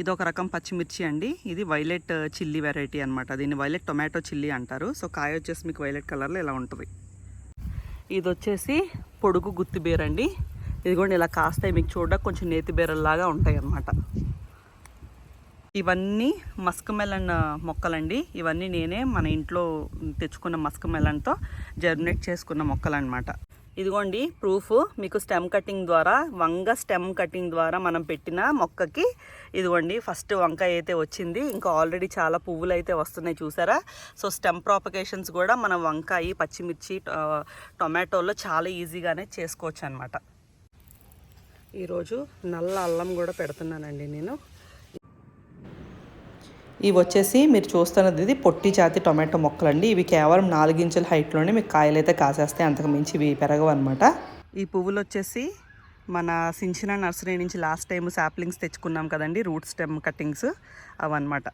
ఇది ఒక రకం పచ్చిమిర్చి అండి. ఇది వైలెట్ uh, చిల్లీ వెరైటీ అనమాట దీన్ని వైలెట్ టొమాటో చిల్లీ అంటారు. సో కాయ వచ్చేసి మీకు వైలెట్ కలర్లో ఇలా ఉంటుంది. ఇది వచ్చేసి పొడుగు గుత్తిబీర అండి. ఇది ఇదిగోండి ఇలా కాస్తాయి మీకు చూడడానికి కొంచెం నేతి బీరల్లాగా ఉంటాయి అన్నమాట. ఇవన్నీ మస్క్ మెలన్ uh, మొక్కలండి. ఇవన్నీ నేనే మన ఇంట్లో తెచ్చుకున్న మస్క్ మెలన్తో జర్మినేట్ చేసుకున్న మొక్కలు అనమాట ఇదిగోండి ప్రూఫ్ మీకు స్టెమ్ కటింగ్ ద్వారా వంగ స్టెమ్ కటింగ్ ద్వారా మనం పెట్టిన మొక్కకి ఇదిగోండి ఫస్ట్ వంకాయ అయితే వచ్చింది. ఇంకా ఆల్రెడీ చాలా పువ్వులు అయితే వస్తున్నాయి చూసారా? సో స్టెమ్ ప్రాపకేషన్స్ కూడా మనం వంకాయ పచ్చిమిర్చి టొమాటోలో చాలా ఈజీగానే చేసుకోవచ్చు అనమాట ఈరోజు నల్ల అల్లం కూడా పెడుతున్నానండి నేను. ఇవి వచ్చేసి మీరు చూస్తున్నది ఇది పొట్టి జాతి టొమాటో మొక్కలండి. ఇవి కేవలం నాలుగించుల హైట్లోనే మీకు కాయలు అయితే కాసేస్తాయి. అంతకు మించి ఇవి పెరగవు అనమాట ఈ పువ్వులు వచ్చేసి మన సించిన నర్సరీ నుంచి లాస్ట్ టైం సాప్లింగ్స్ తెచ్చుకున్నాం కదండి. రూట్ స్టెమ్ కటింగ్స్ అవన్నమాట.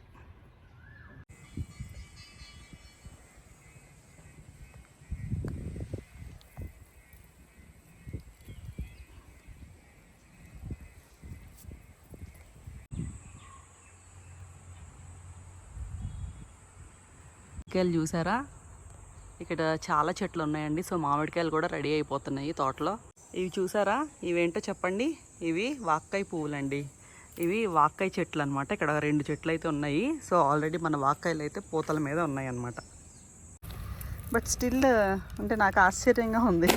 మామిడికాయలు చూసారా? ఇక్కడ చాలా చెట్లు ఉన్నాయండి. సో మామిడికాయలు కూడా రెడీ అయిపోతున్నాయి తోటలో. ఇవి చూసారా? ఇవేంటో చెప్పండి? ఇవి వాక్కాయ పువ్వులండి. ఇవి వాక్కాయ చెట్లు అనమాట ఇక్కడ రెండు చెట్లు అయితే ఉన్నాయి. సో ఆల్రెడీ మన వాక్కాయలు అయితే పూతల మీద ఉన్నాయి అన్నమాట. బట్ స్టిల్ అంటే నాకు ఆశ్చర్యంగా ఉంది.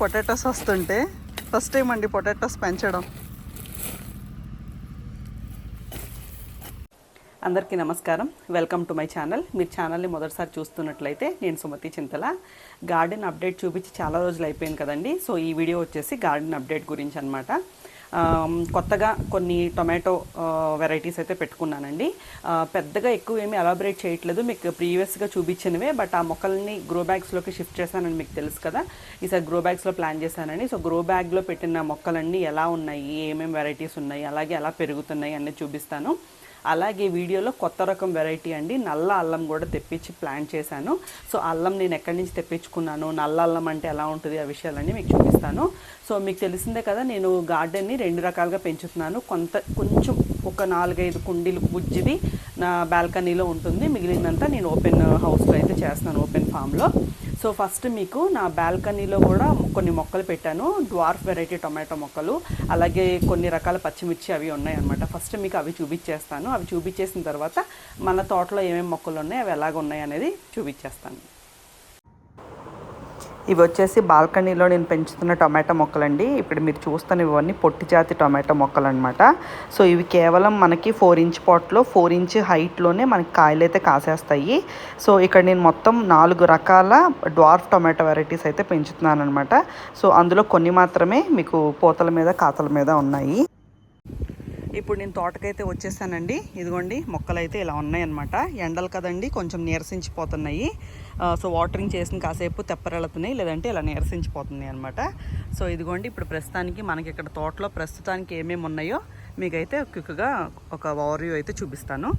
పొటాటోస్ వస్తుంటే ఫస్ట్ టైం అండి పొటాటోస్ పెంచడం. అందరికీ నమస్కారం. వెల్కమ్ టు మై ఛానల్ మీరు ఛానల్ని మొదటిసారి చూస్తున్నట్లయితే నేను సుమతి చింతల. గార్డెన్ అప్డేట్ చూపించి చాలా రోజులు అయిపోయింది కదండి. సో ఈ వీడియో వచ్చేసి గార్డెన్ అప్డేట్ గురించి అనమాట కొత్తగా కొన్ని టొమాటో వెరైటీస్ అయితే పెట్టుకున్నానండి. పెద్దగా ఎక్కువ ఏమీ ఎలాబరేట్ చేయట్లేదు. మీకు ప్రీవియస్గా చూపించినవే బట్ ఆ మొక్కల్ని గ్రో బ్యాగ్స్లోకి షిఫ్ట్ చేశానని మీకు తెలుసు కదా. ఈసారి గ్రో బ్యాగ్స్లో ప్లాన్ చేశానండి. సో గ్రో బ్యాగ్లో పెట్టిన మొక్కలన్నీ ఎలా ఉన్నాయి? ఏమేమి వెరైటీస్ ఉన్నాయి? అలాగే ఎలా పెరుగుతున్నాయి? అన్నీ చూపిస్తాను. అలాగే వీడియోలో కొత్త రకం వెరైటీ అండి. నల్ల అల్లం కూడా తెప్పించి ప్లాన్ చేశాను. సో అల్లం నేను ఎక్కడి నుంచి తెప్పించుకున్నాను? నల్ల అల్లం అంటే ఎలా ఉంటుంది? ఆ విషయాలన్నీ మీకు చూపిస్తాను. సో మీకు తెలిసిందే కదా నేను గార్డెన్ని రెండు రకాలుగా పెంచుతున్నాను. కొంత కొంచెం ఒక నాలుగైదు కుండీలు బుజ్జిది నా బాల్కనీలో ఉంటుంది. మిగిలినంతా నేను ఓపెన్ హౌస్లో అయితే చేస్తున్నాను ఓపెన్ ఫామ్లో. సో ఫస్ట్ మీకు నా బాల్కనీలో కూడా కొన్ని మొక్కలు పెట్టాను. డ్వార్ఫ్ వెరైటీ టొమాటో మొక్కలు అలాగే కొన్ని రకాల పచ్చిమిర్చి అవి ఉన్నాయన్నమాట. ఫస్ట్ మీకు అవి చూపించేస్తాను. అవి చూపించేసిన తర్వాత మన తోటలో ఏమేమి మొక్కలు ఉన్నాయి అవి ఎలాగ ఉన్నాయి అనేది చూపించేస్తాను. ఇవి వచ్చేసి బాల్కనీలో నేను పెంచుతున్న టొమాటో మొక్కలండి. ఇప్పుడు మీరు చూస్తున్న ఇవన్నీ పొట్టి జాతి టొమాటో మొక్కలు అనమాట సో ఇవి కేవలం మనకి ఫోర్ ఇంచ్ పాట్లో ఫోర్ ఇంచ్ హైట్లోనే మనకి కాయలు అయితే కాసేస్తాయి. సో ఇక్కడ నేను మొత్తం నాలుగు రకాల డ్వార్ఫ్ టొమాటో వెరైటీస్ అయితే పెంచుతున్నాను అనమాట సో అందులో కొన్ని మాత్రమే మీకు పూతల మీద కాతల మీద ఉన్నాయి. ఇప్పుడు నేను తోటకైతే వచ్చేసానండి. ఇదిగోండి మొక్కలు అయితే ఇలా ఉన్నాయన్నమాట. ఎండలు కదండి కొంచెం నీరసించిపోతున్నాయి. సో వాటరింగ్ చేసిన కాసేపు తెప్పరెళ్తున్నాయి లేదంటే ఇలా నీరసించిపోతున్నాయి అనమాట సో ఇదిగోండి ఇప్పుడు ప్రస్తుతానికి మనకి ఇక్కడ తోటలో ప్రస్తుతానికి ఏమేమి ఉన్నాయో మీకైతే క్విక్గా ఒక ఓవర్వ్యూ అయితే చూపిస్తాను.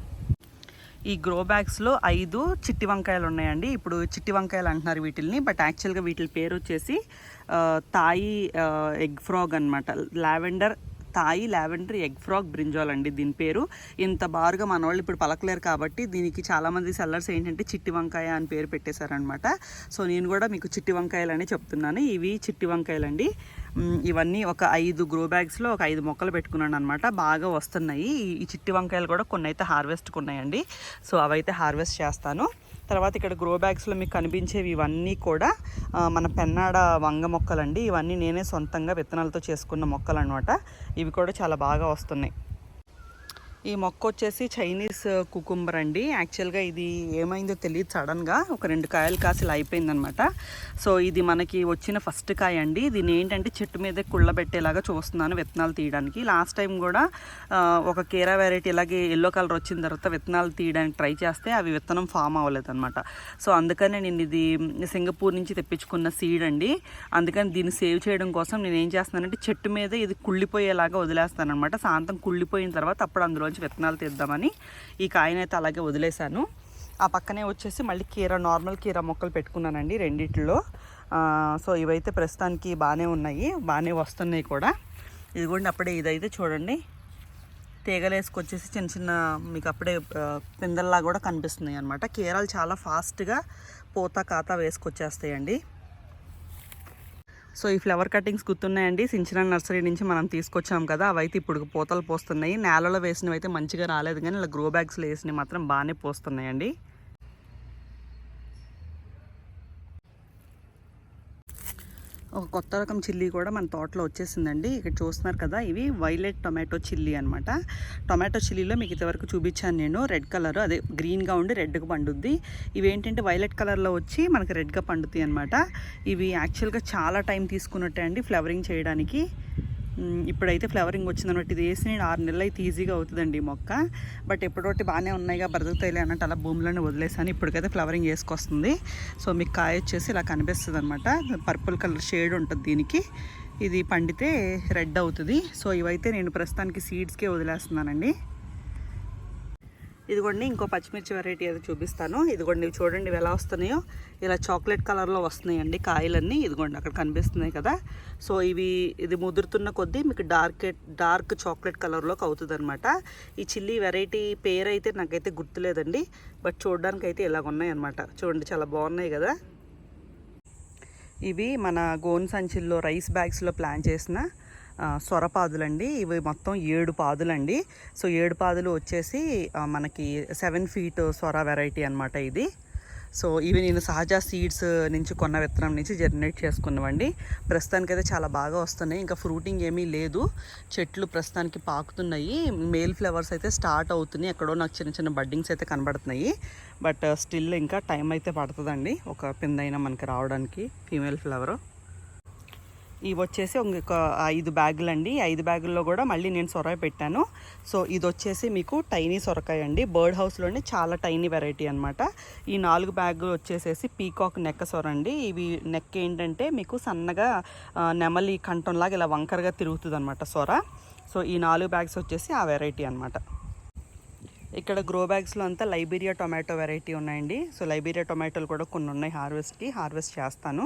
ఈ గ్రో బ్యాగ్స్లో ఐదు చిట్టి వంకాయలు ఉన్నాయండి. ఇప్పుడు చిట్టి వంకాయలు అంటున్నారు వీటిల్ని బట్ యాక్చువల్గా వీటి పేరు వచ్చేసి తాయి ఎగ్ ఫ్రాగ్ అనమాట lavender Thai lavender egg frog brinjal అండి దీని పేరు. ఇంత బారుగా మన వాళ్ళు ఇప్పుడు పలకలేరు కాబట్టి దీనికి చాలామంది సెల్లర్స్ ఏంటంటే చిట్టి వంకాయ అని పేరు పెట్టేశారనమాట సో నేను కూడా మీకు చిట్టి వంకాయలు అనే చెప్తున్నాను. ఇవి చిట్టి వంకాయలు అండి ఇవన్నీ ఒక ఐదు గ్రో బ్యాగ్స్లో ఒక ఐదు మొక్కలు పెట్టుకున్నాను అనమాట బాగా వస్తున్నాయి. ఈ- ఈ చిట్టి వంకాయలు కూడా కొన్ని అయితే హార్వెస్ట్కి ఉన్నాయండి సో అవైతే హార్వెస్ట్ చేస్తాను. తర్వాత ఇక్కడ గ్రో బ్యాగ్స్లో మీకు కనిపించేవి ఇవన్నీ కూడా మన పెన్నాడ వంగ మొక్కలండి. ఇవన్నీ నేనే సొంతంగా విత్తనాలతో చేసుకున్న మొక్కలు అనమాట ఇవి కూడా చాలా బాగా వస్తున్నాయి. ఈ మొక్క వచ్చేసి చైనీస్ కుకుంబర్ అండి. యాక్చువల్గా ఇది ఏమైందో తెలియదు సడన్గా. ఒక రెండు కాయలు కాసి అయిపోయిందనమాట. సో ఇది మనకి వచ్చిన ఫస్ట్ కాయ అండి. దీన్ని ఏంటంటే చెట్టు మీద కుళ్ళబెట్టేలాగా చూస్తున్నాను విత్తనాలు తీయడానికి. లాస్ట్ టైం కూడా ఒక కేరా వెరైటీ ఇలాగే ఎల్లో కలర్ వచ్చిన తర్వాత విత్తనాలు తీయడానికి ట్రై చేస్తే అవి విత్తనం ఫామ్ అవ్వలేదు అనమాట సో అందుకనే నేను ఇది సింగపూర్ నుంచి తెప్పించుకున్న సీడ్ అండి. అందుకని దీన్ని సేవ్ చేయడం కోసం నేను ఏం చేస్తున్నానంటే చెట్టు మీద ఇది కుళ్ళిపోయేలాగా వదిలేస్తాను అనమాట సాయంత్రం కుళ్ళిపోయిన తర్వాత అప్పుడు అందులో అందులోంచి విత్తనాలు తీద్దామని ఈ కాయనైతే అలాగే వదిలేశాను. ఆ పక్కనే వచ్చేసి మళ్ళీ కీర నార్మల్ కీర మొక్కలు పెట్టుకున్నానండి రెండిట్లో. సో ఇవైతే ప్రస్తుతానికి బాగానే ఉన్నాయి బాగానే వస్తున్నాయి కూడా. ఇదిగోండి అప్పుడే ఇదైతే చూడండి. తీగలు వేసుకొచ్చేసి చిన్న చిన్న మీకు అప్పుడే పిందల్లా కూడా కనిపిస్తున్నాయి అనమాట కీరాలు చాలా ఫాస్ట్గా పూత కాత వేసుకొచ్చేస్తాయండి. సో ఈ ఫ్లవర్ కటింగ్స్ గుర్తున్నాయండి. సించిన నర్సరీ నుంచి మనం తీసుకొచ్చాం కదా అవైతే ఇప్పుడు పూతలు పోస్తున్నాయి. నేలలో వేసినవి అయితే మంచిగా రాలేదు కానీ ఇలా గ్రో బ్యాగ్స్లో వేసినవి మాత్రం బాగానే పోస్తున్నాయండి. ఒక కొత్త రకం చిల్లీ కూడా మన తోటలో వచ్చేసిందండి. ఇక్కడ చూస్తున్నారు కదా ఇవి వైలెట్ టొమాటో చిల్లీ అనమాట టొమాటో చిల్లీలో మీకు ఇంతవరకు చూపించాను నేను. రెడ్ కలర్ అదే గ్రీన్గా ఉండి రెడ్గా పండుద్ది. ఇవి ఏంటంటే వైలెట్ కలర్లో వచ్చి మనకి రెడ్గా పండుతాయి అనమాట ఇవి యాక్చువల్గా చాలా టైం తీసుకున్నట్టే అండి ఫ్లవరింగ్ చేయడానికి. ఇప్పుడైతే ఫ్లవరింగ్ వచ్చిందన్నమాట ఇది వేసి నేను ఆరు నెలలు అయితే ఈజీగా అవుతుందండి ఈ మొక్క. బట్ ఎప్పటికీ బాగానే ఉన్నాయిగా బ్రతుకుతాయిలే అన్నట్టు అలా భూమిలోనే వదిలేసాను. ఇప్పటికైతే ఫ్లవరింగ్ వేసుకొస్తుంది. సో మీకు కాయ వచ్చేసి ఇలా కనిపిస్తుంది అనమాట పర్పుల్ కలర్ షేడ్ ఉంటుంది దీనికి. ఇది పండితే రెడ్ అవుతుంది. సో ఇవైతే నేను ప్రస్తుతానికి సీడ్స్కే వదిలేస్తున్నానండి. ఇదిగోండి ఇంకో పచ్చిమిర్చి వెరైటీ అది చూపిస్తాను. ఇదిగోండి ఇవి చూడండి ఇవి ఎలా వస్తున్నాయో. ఇలా చాక్లెట్ కలర్లో వస్తున్నాయండి కాయలన్నీ. ఇదిగోండి అక్కడ కనిపిస్తున్నాయి కదా. సో ఇవి ఇది ముదురుతున్న కొద్దీ మీకు డార్క్ డార్క్ చాక్లెట్ కలర్లోకి అవుతుంది అనమాట ఈ చిల్లీ వెరైటీ పేరు అయితే నాకైతే గుర్తులేదండి. బట్ చూడడానికి అయితే ఇలాగ అనమాట చూడండి చాలా బాగున్నాయి కదా. ఇవి మన గోన్ సంచుల్లో రైస్ బ్యాగ్స్లో ప్లాన్ చేసిన సొర పాదులండి. ఇవి మొత్తం ఏడు పాదులండి. సో ఏడు పాదులు వచ్చేసి మనకి సెవెన్ ఫీట్ సొర వెరైటీ అనమాట ఇది. సో ఇవి నేను సహజ సీడ్స్ నుంచి కొన్న విత్తనం నుంచి జనరేట్ చేసుకున్నవండి. ప్రస్తుతానికైతే చాలా బాగా వస్తున్నాయి. ఇంకా ఫ్రూటింగ్ ఏమీ లేదు. చెట్లు ప్రస్తుతానికి పాకుతున్నాయి. మేల్ ఫ్లవర్స్ అయితే స్టార్ట్ అవుతున్నాయి. ఎక్కడో నాకు చిన్న చిన్న బడ్డింగ్స్ అయితే కనబడుతున్నాయి. బట్ స్టిల్ ఇంకా టైం అయితే పడుతుందండి. ఒక పిందైనా మనకి రావడానికి ఫీమేల్ ఫ్లవర్. ఇవి వచ్చేసి ఇంకొక ఐదు బ్యాగులు అండి ఐదు బ్యాగుల్లో కూడా మళ్ళీ నేను సొరకాయ పెట్టాను. సో ఇది వచ్చేసి మీకు టైనీ సొరకాయ అండి. బర్డ్ హౌస్లోనే చాలా టైనీ వెరైటీ అనమాట ఈ నాలుగు బ్యాగులు వచ్చేసేసి పీకాక్ నెక్క సొర అండి. ఇవి నెక్ ఏంటంటే మీకు సన్నగా నెమలి కంఠంలాగా ఇలా వంకరగా తిరుగుతుంది అనమాట సొర. సో ఈ నాలుగు బ్యాగ్స్ వచ్చేసి ఆ వెరైటీ అనమాట ఇక్కడ గ్రో బ్యాగ్స్లో అంతా లైబీరియా టొమాటో వెరైటీ ఉన్నాయండి. సో లైబీరియా టొమాటోలు కూడా కొన్ని ఉన్నాయి హార్వెస్ట్కి. హార్వెస్ట్ చేస్తాను.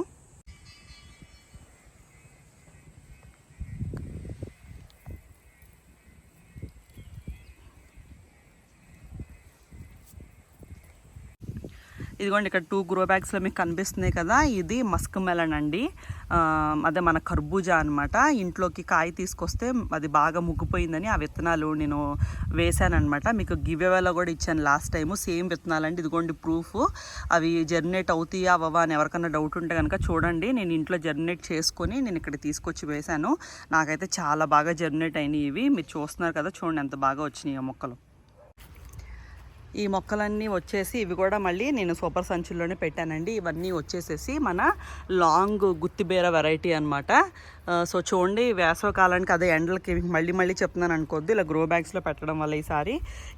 ఇదిగోండి ఇక్కడ టూ గ్రో బ్యాగ్స్లో మీకు కనిపిస్తున్నాయి కదా. ఇది మస్క్ మెలన్ అండి. అదే మన కర్బూజా అనమాట ఇంట్లోకి కాయ తీసుకొస్తే అది బాగా ముగ్గిపోయిందని ఆ విత్తనాలు నేను వేశానమాట మీకు గివ్ కూడా ఇచ్చాను లాస్ట్ టైము సేమ్ విత్తనాలు అండి. ఇదిగోండి ప్రూఫ్ అవి జర్నేట్ అవుతాయా అవ్వా అని ఎవరికైనా డౌట్ ఉంటే కనుక చూడండి. నేను ఇంట్లో జర్నేట్ చేసుకొని నేను ఇక్కడ తీసుకొచ్చి వేశాను. నాకైతే చాలా బాగా జర్నేట్ అయినాయి ఇవి. మీరు చూస్తున్నారు కదా చూడండి ఎంత బాగా వచ్చినాయి ఆ మొక్కలు. ఈ మొక్కలన్నీ వచ్చేసి ఇవి కూడా మళ్ళీ నేను సూపర్ సంచుల్లోనే పెట్టానండి. ఇవన్నీ వచ్చేసేసి మన లాంగ్ గుత్తిబేర వెరైటీ అనమాట సో చూడండి వేసవకాలానికి అదే ఎండలకి మళ్ళీ మళ్ళీ చెప్తున్నాను అనుకోద్ది ఇలా గ్రో బ్యాగ్స్లో పెట్టడం వల్ల ఈసారి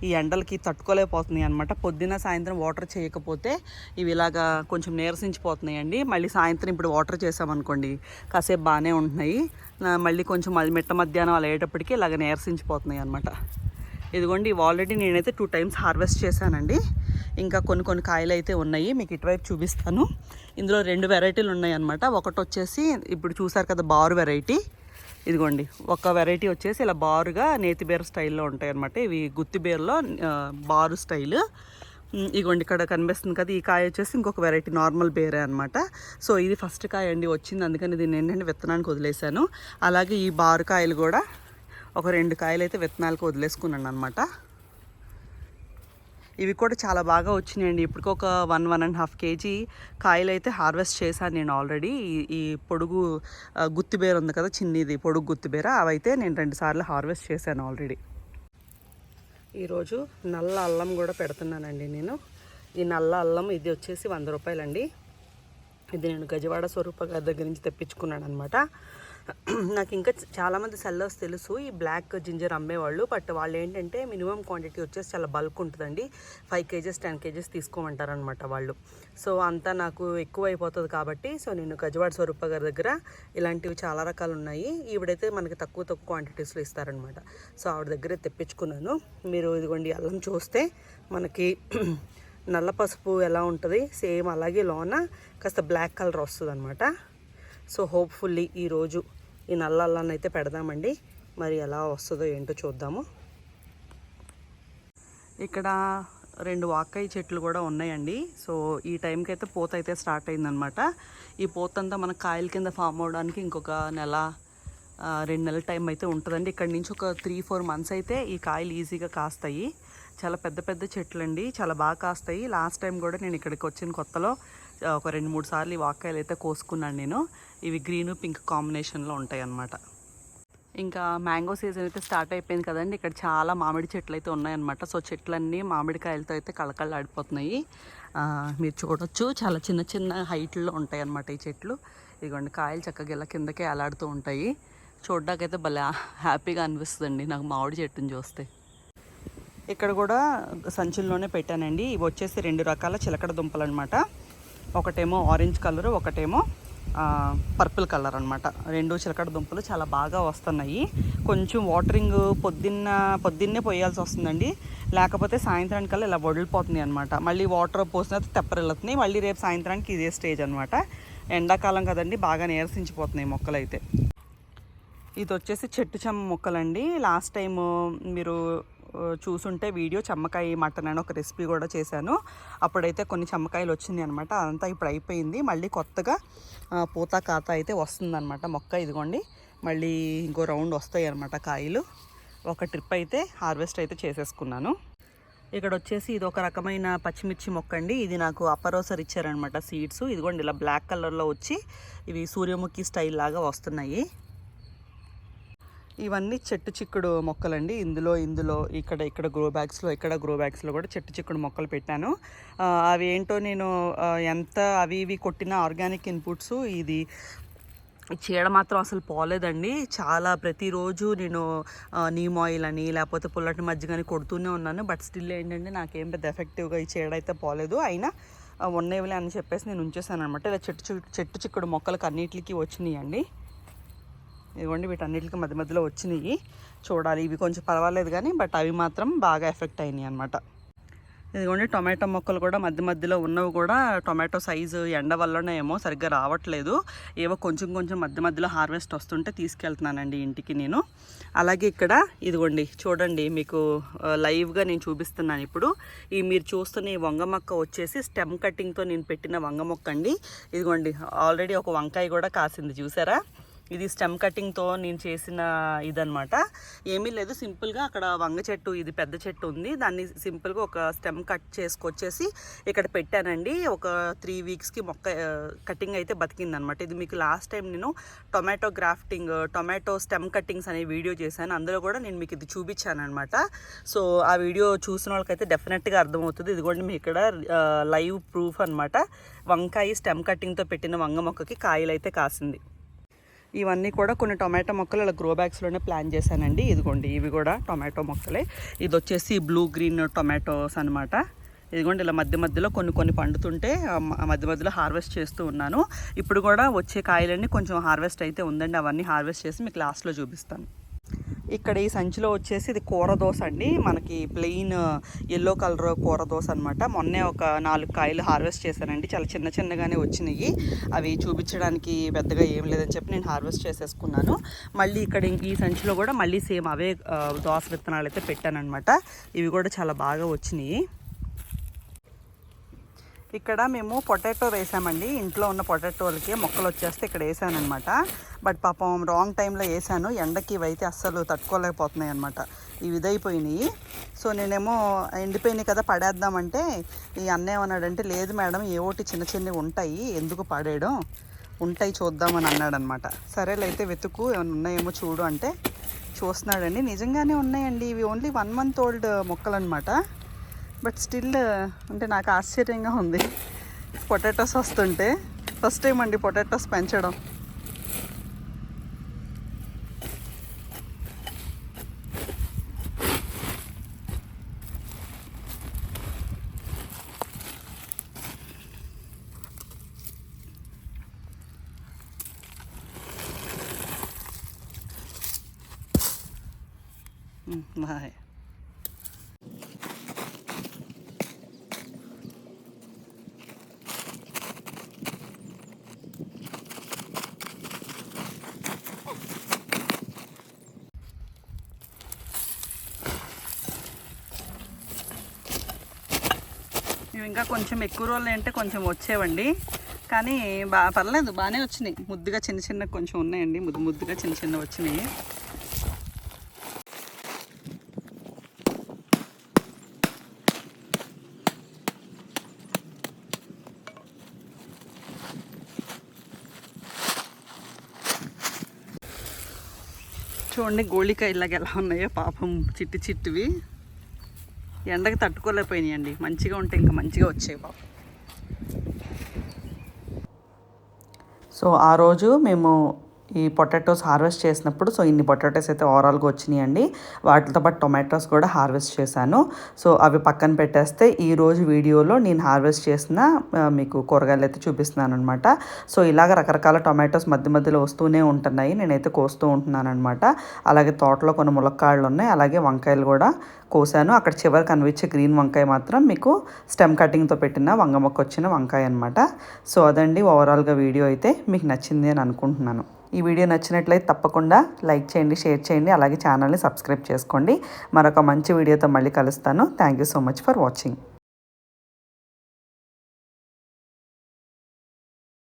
ఈ ఎండలకి తట్టుకోలేకపోతున్నాయి అనమాట పొద్దున్న సాయంత్రం వాటర్ చేయకపోతే ఇవి ఇలాగా కొంచెం నీరసించిపోతున్నాయండి. మళ్ళీ సాయంత్రం ఇప్పుడు వాటర్ చేసామనుకోండి కాసేపు బాగానే ఉంటున్నాయి. మళ్ళీ కొంచెం మళ్ళీ మిట్ట మధ్యాహ్నం అలా అయ్యేటప్పటికి ఇలాగ నీరసించిపోతున్నాయి అనమాట ఇదిగోండి ఇవి ఆల్రెడీ నేనైతే టూ టైమ్స్ హార్వెస్ట్ చేశానండి. ఇంకా కొన్ని కొన్ని కాయలు అయితే ఉన్నాయి మీకు ఇటువైపు చూపిస్తాను. ఇందులో రెండు వెరైటీలు ఉన్నాయి అనమాట ఒకటి వచ్చేసి ఇప్పుడు చూసారు కదా బారు వెరైటీ ఇదిగోండి ఒక వెరైటీ వచ్చేసి ఇలా బారుగా నేతిబేర స్టైల్లో ఉంటాయి అనమాట ఇవి గుత్తిబీరలో బారు స్టైల్ ఇగోండి ఇక్కడ కనిపిస్తుంది కదా ఈ కాయ వచ్చేసి ఇంకొక వెరైటీ నార్మల్ బేరే అనమాట సో ఇది ఫస్ట్ కాయ అండి వచ్చింది. అందుకని దీన్ని ఏంటంటే విత్తనానికి వదిలేశాను. అలాగే ఈ బారు కాయలు కూడా ఒక రెండు కాయలు అయితే విత్తనాలకు వదిలేసుకున్నాను అనమాట ఇవి కూడా చాలా బాగా వచ్చినాయండి. ఇప్పటికి ఒక one one and half KG కాయలు అయితే హార్వెస్ట్ చేశాను నేను ఆల్రెడీ. ఈ- ఈ పొడుగు గుత్తిబేర ఉంది కదా చిన్నది పొడుగు గుత్తిబేర అవైతే నేను రెండు సార్లు హార్వెస్ట్ చేశాను ఆల్రెడీ. ఈరోజు నల్ల అల్లం కూడా పెడుతున్నానండి నేను. ఈ నల్ల అల్లం ఇది వచ్చేసి వంద రూపాయలండి. ఇది నేను గజవాడ స్వరూప గారి దగ్గర నుంచి తెప్పించుకున్నాను అనమాట నాకు ఇంకా చాలామంది సెల్లర్స్ తెలుసు ఈ బ్లాక్ జింజర్ అమ్మేవాళ్ళు. బట్ వాళ్ళు ఏంటంటే మినిమం క్వాంటిటీ వచ్చేసి చాలా బల్క్ ఉంటుందండి. ఫైవ్ కేజెస్ టెన్ కేజెస్ తీసుకోమంటారనమాట వాళ్ళు. సో అంతా నాకు ఎక్కువ అయిపోతుంది కాబట్టి సో నేను గజవాడ స్వరూప గారి దగ్గర ఇలాంటివి చాలా రకాలు ఉన్నాయి ఈవిడైతే మనకి తక్కువ తక్కువ క్వాంటిటీస్లో ఇస్తారనమాట సో ఆవిడ దగ్గరే తెప్పించుకున్నాను. మీరు ఇదిగోండి అల్లం చూస్తే మనకి నల్ల పసుపు ఎలా ఉంటుంది? సేమ్ అలాగే లోన కాస్త బ్లాక్ కలర్ వస్తుంది అనమాట సో హోప్ఫుల్లీ ఈరోజు ఈ నల్ల అల్లాన్ని అయితే పెడదామండి. మరి ఎలా వస్తుందో ఏంటో చూద్దాము. ఇక్కడ రెండు వాకాయ చెట్లు కూడా ఉన్నాయండి. సో ఈ టైంకి అయితే పూత అయితే స్టార్ట్ అయిందనమాట. ఈ పూత అంతా మన కాయల కింద ఫామ్ అవడానికి ఇంకొక నెల రెండు నెలల టైం అయితే ఉంటుందండి. ఇక్కడ నుంచి ఒక త్రీ ఫోర్ మంత్స్ అయితే ఈ కాయలు ఈజీగా కాస్తాయి. చాలా పెద్ద పెద్ద చెట్లు అండి చాలా బాగా కాస్తాయి. లాస్ట్ టైం కూడా నేను ఇక్కడికి వచ్చిన కొత్తలో ఒక రెండు మూడు సార్లు ఈ వాక్కాయలు అయితే కోసుకున్నాను నేను. ఇవి గ్రీన్ పింక్ కాంబినేషన్లో ఉంటాయి అన్నమాట ఇంకా మ్యాంగో సీజన్ అయితే స్టార్ట్ అయిపోయింది కదండి. ఇక్కడ చాలా మామిడి చెట్లు అయితే ఉన్నాయన్నమాట. సో చెట్లన్నీ మామిడికాయలతో అయితే కళకళలాడిపోతున్నాయి. మీరు చూడొచ్చు. చాలా చిన్న చిన్న హైట్లో ఉంటాయి అన్నమాట ఈ చెట్లు. ఇదిగోండి కాయలు చక్కగా ఇలా కిందకే అలాడుతూ ఉంటాయి. చూడ్డాకైతే భలే హ్యాపీగా అనిపిస్తుందండి నాకు మామిడి చెట్టుని చూస్తే. ఇక్కడ కూడా సంచుల్లోనే పెట్టానండి. ఇవి వచ్చేసి రెండు రకాల చిలకడ దుంపలు అనమాట ఒకటేమో ఆరెంజ్ కలర్ ఒకటేమో పర్పుల్ కలర్ అనమాట రెండు చిలకడ దుంపలు చాలా బాగా వస్తున్నాయి. కొంచెం వాటరింగ్ పొద్దున్న పొద్దున్నే పోయాల్సి వస్తుందండి. లేకపోతే సాయంత్రానికల్లా ఇలా వడిలిపోతుంది అనమాట మళ్ళీ వాటర్ పోసిన తెప్పరిల్లుతున్నాయి. మళ్ళీ రేపు సాయంత్రానికి ఇదే స్టేజ్ అనమాట ఎండాకాలం కదండి బాగా నీరసించిపోతున్నాయి మొక్కలు అయితే ఇది వచ్చేసి చెట్టు చెమ్మ మొక్కలండి. లాస్ట్ టైం మీరు చూసుంటే వీడియో చెమ్మకాయ మటన్ అని ఒక రెసిపీ కూడా చేశాను. అప్పుడైతే కొన్ని చెమ్మకాయలు వచ్చింది అనమాట అదంతా ఇప్పుడు అయిపోయింది. మళ్ళీ కొత్తగా పూత కాత అయితే వస్తుందన్నమాట. మొక్క ఇదిగోండి. మళ్ళీ ఇంకో రౌండ్ వస్తాయి అనమాట కాయలు. ఒక ట్రిప్ అయితే హార్వెస్ట్ అయితే చేసేసుకున్నాను. ఇక్కడ వచ్చేసి ఇది ఒక రకమైన పచ్చిమిర్చి మొక్క అండి. ఇది నాకు అపరోసర్ ఇచ్చారనమాట సీడ్స్. ఇదిగోండి ఇలా బ్లాక్ కలర్లో వచ్చి ఇవి సూర్యముఖి స్టైల్ లాగా వస్తున్నాయి. ఇవన్నీ చెట్టు చిక్కుడు మొక్కలండి. ఇందులో ఇందులో ఇక్కడ ఇక్కడ గ్రో బ్యాగ్స్లో ఇక్కడ గ్రో బ్యాగ్స్లో కూడా చెట్టు చిక్కుడు మొక్కలు పెట్టాను. అవి ఏంటో నేను ఎంత అవి ఇవి కొట్టిన ఆర్గానిక్ ఇన్పుట్స్ ఇది చీడ మాత్రం అసలు పోలేదండి. చాలా ప్రతిరోజు నేను నీమ్ ఆయిల్ అని లేకపోతే పుల్లటి మజ్జిగ కొడుతూనే ఉన్నాను. బట్ స్టిల్ ఏంటంటే నాకేం పెద్ద ఎఫెక్టివ్గా ఈ చీడ అయితే పోలేదు. అయినా ఉన్నవిలే అని చెప్పేసి నేను ఉంచేసాను అనమాట ఇలా చెట్టు చెట్టు చిక్కుడు మొక్కలకు అన్నిటికీ వచ్చినాయండి. ఇదిగోండి వీటన్నిటికి మధ్య మధ్యలో వచ్చినాయి. చూడాలి ఇవి కొంచెం పర్వాలేదు కానీ బట్ అవి మాత్రం బాగా ఎఫెక్ట్ అయినాయి అనమాట ఇదిగోండి టొమాటో మొక్కలు కూడా మధ్య మధ్యలో ఉన్నవి కూడా టొమాటో సైజు ఎండ వల్లనే ఏమో సరిగ్గా రావట్లేదు. ఏవో కొంచెం కొంచెం మధ్య మధ్యలో హార్వెస్ట్ వస్తుంటే తీసుకెళ్తున్నానండి ఇంటికి నేను. అలాగే ఇక్కడ ఇదిగోండి చూడండి మీకు లైవ్గా నేను చూపిస్తున్నాను ఇప్పుడు. ఈ మీరు చూస్తున్న ఈ వంగ మొక్క వచ్చేసి స్టెమ్ కటింగ్తో నేను పెట్టిన వంగ మొక్క అండి ఇదిగోండి ఆల్రెడీ ఒక వంకాయ కూడా కాసింది చూసారా? ఇది స్టెమ్ కటింగ్తో నేను చేసిన ఇదనమాట ఏమీ లేదు సింపుల్గా అక్కడ వంగ చెట్టు ఇది పెద్ద చెట్టు ఉంది. దాన్ని సింపుల్గా ఒక స్టెమ్ కట్ చేసుకొచ్చేసి ఇక్కడ పెట్టానండి. ఒక త్రీ వీక్స్కి మొక్క కటింగ్ అయితే బతికిందనమాట ఇది మీకు లాస్ట్ టైం నేను tomato grafting tomato stem cuttings అనే వీడియో చేశాను. అందులో కూడా నేను మీకు ఇది చూపించాను అనమాట సో ఆ వీడియో చూసిన వాళ్ళకైతే డెఫినెట్గా అర్థమవుతుంది. ఇదిగోండి మీకు ఇక్కడ లైవ్ ప్రూఫ్ అనమాట వంకాయ స్టెమ్ కటింగ్తో పెట్టిన వంగ మొక్కకి కాయలు అయితే కాసింది. ఇవన్నీ కూడా కొన్ని టొమాటో మొక్కలు ఇలా గ్రో బ్యాగ్స్లోనే ప్లాన్ చేశానండి. ఇదిగోండి ఇవి కూడా టొమాటో మొక్కలే. ఇది వచ్చేసి బ్లూ గ్రీన్ టొమాటోస్ అనమాట ఇదిగోండి ఇలా మధ్య మధ్యలో కొన్ని కొన్ని పండుతుంటే మధ్య మధ్యలో హార్వెస్ట్ చేస్తూ ఉన్నాను. ఇప్పుడు కూడా వచ్చే కాయలన్నీ కొంచెం హార్వెస్ట్ అయితే ఉందండి. అవన్నీ హార్వెస్ట్ చేసి మీకు లాస్ట్లో చూపిస్తాను. ఇక్కడ ఈ సంచిలో వచ్చేసి ఇది కూర దోశ అండి. మనకి ప్లెయిన్ ఎల్లో కలర్ కూర దోశ అనమాట మొన్నే ఒక నాలుగు కాయలు హార్వెస్ట్ చేశానండి. చాలా చిన్న చిన్నగానే వచ్చినాయి. అవి చూపించడానికి పెద్దగా ఏం లేదని చెప్పి నేను హార్వెస్ట్ చేసేసుకున్నాను. మళ్ళీ ఇక్కడ ఈ సంచిలో కూడా మళ్ళీ సేమ్ అవే దోస విత్తనాలు అయితే పెట్టానమాట ఇవి కూడా చాలా బాగా వచ్చినాయి. ఇక్కడ మేము పొటాటో వేసామండి. ఇంట్లో ఉన్న పొటాటోలకి మొక్కలు వచ్చేస్తే ఇక్కడ వేసానమాట బట్ పాపం రాంగ్ టైంలో వేసాను. ఎండకి ఇవైతే అయితే అస్సలు తట్టుకోలేకపోతున్నాయి అనమాట ఇవి ఇదైపోయినాయి. సో నేనేమో ఎండిపోయినాయి కదా పడేద్దామంటే ఈ అన్న అన్నాడంటే లేదు మేడం ఏ ఒకటి చిన్న చిన్నవి ఉంటాయి. ఎందుకు పడేయడం? ఉంటాయి చూద్దామని అన్నాడనమాట సరేలే అయితే వెతుకు. ఏమైనా ఉన్నాయేమో చూడు. అంటే చూస్తున్నాడండి. నిజంగానే ఉన్నాయండి. ఇవి ఓన్లీ వన్ మంత్ ఓల్డ్ మొక్కలు అనమాట బట్ స్టిల్ అంటే నాకు ఆశ్చర్యంగా ఉంది. పొటాటోస్ వస్తుంటే ఫస్ట్ టైం అండి పొటాటోస్ పెంచడం బాయ్ ఇవి ఇంకా కొంచెం ఎక్కువ రోజులు అంటే కొంచెం వచ్చేవండి. కానీ బా పర్లేదు బాగానే వచ్చినాయి. ముద్దుగా చిన్న చిన్న కొంచెం ఉన్నాయండి. ముద్దు ముద్దుగా చిన్న చిన్న వచ్చినాయి. చూడండి గోళికాయలాగా ఎలా ఉన్నాయో పాపం చిట్టి చిట్టివి. ఎండకి తట్టుకోలేకపోయినాయండి. మంచిగా ఉంటే ఇంకా మంచిగా వచ్చాయి బాబు. సో ఆ రోజు మేము ఈ పొటాటోస్ హార్వెస్ట్ చేసినప్పుడు సో ఇన్ని పొటాటోస్ అయితే ఓవరాల్గా వచ్చినాయండి. వాటితో పాటు టొమాటోస్ కూడా హార్వెస్ట్ చేశాను. సో అవి పక్కన పెట్టేస్తే ఈరోజు వీడియోలో నేను హార్వెస్ట్ చేసిన మీకు కూరగాయలు అయితే చూపిస్తున్నాను అనమాట సో ఇలాగ రకరకాల టొమాటోస్ మధ్య మధ్యలో వస్తూనే ఉంటున్నాయి. నేనైతే కోస్తూ ఉంటున్నాను అనమాట అలాగే తోటలో కొన్ని ములక్కాడలు ఉన్నాయి. అలాగే వంకాయలు కూడా కోసాను. అక్కడ చివరి కనిపించే గ్రీన్ వంకాయ మాత్రం మీకు స్టెమ్ కటింగ్తో పెట్టిన వంగ మొక్క వచ్చిన వంకాయ అనమాట సో అదండి ఓవరాల్గా వీడియో అయితే. మీకు నచ్చింది అని అనుకుంటున్నాను. ఈ వీడియో నచ్చినట్లయితే తప్పకుండా లైక్ చేయండి షేర్ చేయండి అలాగే ఛానల్ని సబ్స్క్రైబ్ చేసుకోండి. మరొక మంచి వీడియోతో మళ్ళీ కలుస్తాను. Thank you so much for watching